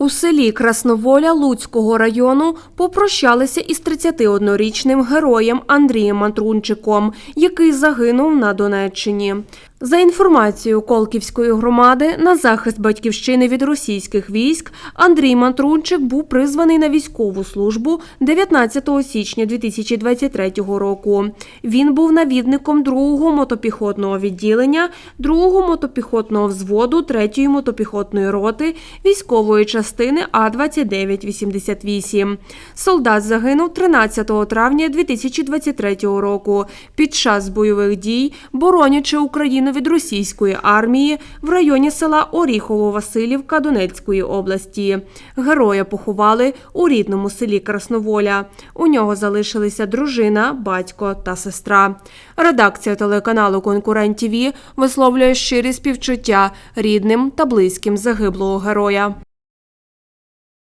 У селі Красноволя Луцького району попрощалися із 31-річним героєм Андрієм Матрунчиком, який загинув на Донеччині. За інформацією Колківської громади, на захист батьківщини від російських військ Андрій Матрунчик був призваний на військову службу 19 січня 2023 року. Він був навідником 2-го мотопіхотного відділення, 2-го мотопіхотного взводу 3-ї мотопіхотної роти військової частини А-2988. Солдат загинув 13 травня 2023 року під час бойових дій, боронячи Україну від російської армії в районі села Оріхово-Василівка Донецької області. Героя поховали у рідному селі Красноволя. У нього залишилися дружина, батько та сестра. Редакція телеканалу Конкурент ТВ висловлює щирі співчуття рідним та близьким загиблого героя.